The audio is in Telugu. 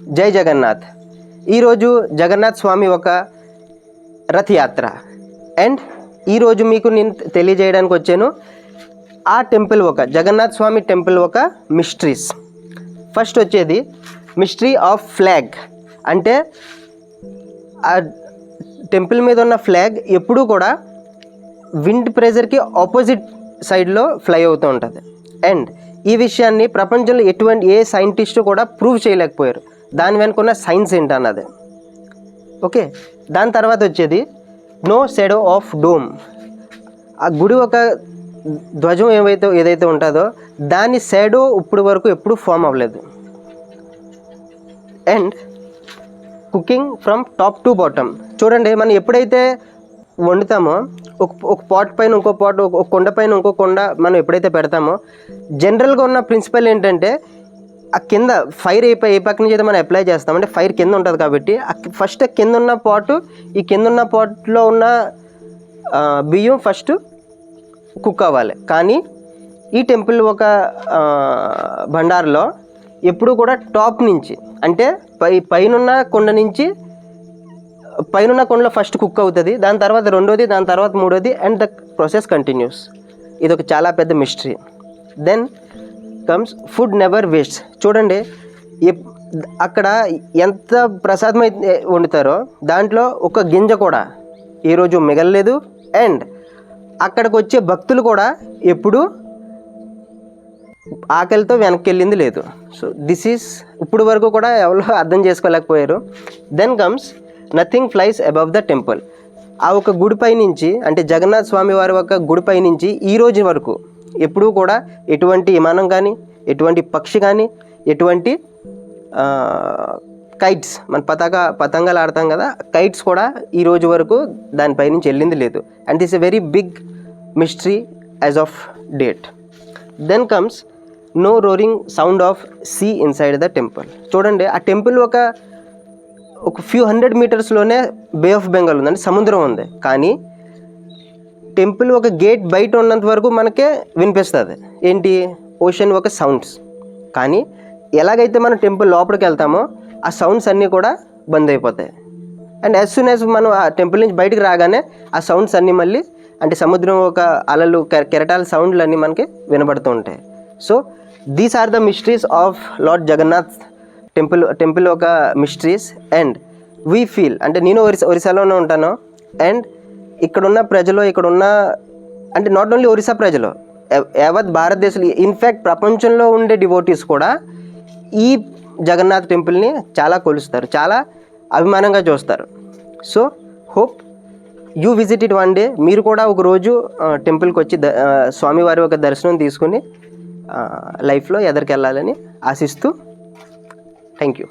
జై జగన్నాథ్. ఈరోజు జగన్నాథ్ స్వామి ఒక రథయాత్ర. అండ్ ఈరోజు మీకు నేను తెలియజేయడానికి వచ్చాను ఆ టెంపుల్ ఒక జగన్నాథ్ స్వామి టెంపుల్ ఒక మిస్ట్రీస్. ఫస్ట్ వచ్చేది మిస్ట్రీ ఆఫ్ ఫ్లాగ్. అంటే ఆ టెంపుల్ మీద ఉన్న ఫ్లాగ్ ఎప్పుడూ కూడా విండ్ ప్రెజర్కి ఆపోజిట్ సైడ్లో ఫ్లై అవుతూ ఉంటుంది. అండ్ ఈ విషయాన్ని ప్రపంచంలో ఎటువంటి ఏ సైంటిస్టు కూడా ప్రూవ్ చేయలేకపోయారు. దాని వెనుక ఉన్న సైన్స్ ఏంటన్నది. ఓకే దాని తర్వాత వచ్చేది నో షెడో ఆఫ్ డోమ్ ఆ గుడి ఒక ధ్వజం ఏవైతే ఏదైతే ఉంటుందో దాని షాడో ఇప్పుడు వరకు ఎప్పుడు ఫామ్ అవ్వలేదు. And cooking from top to bottom చూడండి మనం ఎప్పుడైతే వండుతామో ఒక ఒక పాట్ పైన ఇంకో పాట్ ఒక కొండ పైన ఇంకో కొండ మనం ఎప్పుడైతే పెడతామో జనరల్గా ఉన్న ప్రిన్సిపల్ ఏంటంటే ఆ కింద ఫైర్ ఏ ఏ పక్క నుంచి అయితే మనం అప్లై చేస్తాం అంటే ఫైర్ కింద ఉంటుంది కాబట్టి ఫస్ట్ కింద ఉన్న పాటు ఈ కింద ఉన్న పాట్లో ఉన్న బియ్యం ఫస్ట్ కుక్ అవ్వాలి. కానీ ఈ టెంపుల్ ఒక భండార్లో ఎప్పుడు కూడా టాప్ నుంచి అంటే పై పైనున్న కొండ నుంచి పైనున్న కొండలో ఫస్ట్ కుక్ అవుతుంది. దాని తర్వాత రెండోది దాని తర్వాత మూడోది అండ్ ద ప్రాసెస్ కంటిన్యూస్ ఇది ఒక చాలా పెద్ద mystery then comes food never waste చూడండి ఎప్- అక్కడ ఎంత ప్రసాదం అయితే వండుతారో దాంట్లో ఒక గింజ కూడా ఈరోజు మిగలలేదు. అండ్ అక్కడికి వచ్చే భక్తులు కూడా ఎప్పుడు ఆకలితో వెనక్కి వెళ్ళింది లేదు. సో దిస్ ఈస్ ఇప్పుడు వరకు కూడా ఎవరో అర్థం చేసుకోలేకపోయారు. Then comes nothing flies above the temple ఆ ఒక గుడిపై నుంచి అంటే జగన్నాథ్ స్వామి వారి ఒక గుడిపై నుంచి ఈ రోజు వరకు ఎప్పుడూ కూడా ఎటువంటి విమానం కానీ ఎటువంటి పక్షి కానీ ఎటువంటి కైట్స్ మన పతాక పతంగాలు ఆడతాం కదా కైట్స్ కూడా ఈ రోజు వరకు దానిపై నుంచి వెళ్ళింది లేదు. And this a very big mystery as of date then comes no roaring sound of sea inside the temple చూడండి ఆ టెంపుల్ ఒక ఒక ఫ్యూ హండ్రెడ్ మీటర్స్లోనే బే ఆఫ్ బెంగాల్ ఉందండి సముద్రం ఉంది. కానీ టెంపుల్ ఒక గేట్ బయట ఉన్నంత వరకు మనకే వినిపిస్తుంది. ఏంటి? ఓషన్ ఒక సౌండ్స్. కానీ ఎలాగైతే మనం టెంపుల్ లోపలికి వెళ్తామో ఆ సౌండ్స్ అన్నీ కూడా బంద్ అయిపోతాయి. అండ్ యాజ్ సూన్ యాజ్ మనం ఆ టెంపుల్ నుంచి బయటికి రాగానే ఆ సౌండ్స్ అన్నీ మళ్ళీ అంటే సముద్రం ఒక అలలు కె- కెరటాల సౌండ్లు అన్నీ మనకి వినబడుతూ ఉంటాయి. So these are the mysteries of Lord Jagannath temple temple ఒక మిస్టరీస్ అండ్ వీ ఫీల్ అంటే నేను ఒరిసా ఒరిస్సాలోనే ఉంటాను. అండ్ ఇక్కడున్న ప్రజలు ఇక్కడున్న అంటే నాట్ ఓన్లీ ఒరిస్సా ప్రజలు యావత్ భారతదేశంలో ఇన్ఫ్యాక్ట్ ప్రపంచంలో ఉండే డివోటీస్ కూడా ఈ జగన్నాథ్ టెంపుల్ని చాలా కొలుస్తారు చాలా అభిమానంగా చూస్తారు. So hope you visit it one day మీరు కూడా ఒక రోజు టెంపుల్కి వచ్చి ద స్వామివారి ఒక దర్శనం తీసుకుని లైఫ్లో ఎదరికెళ్ళాలని ఆశిస్తూ థ్యాంక్ యూ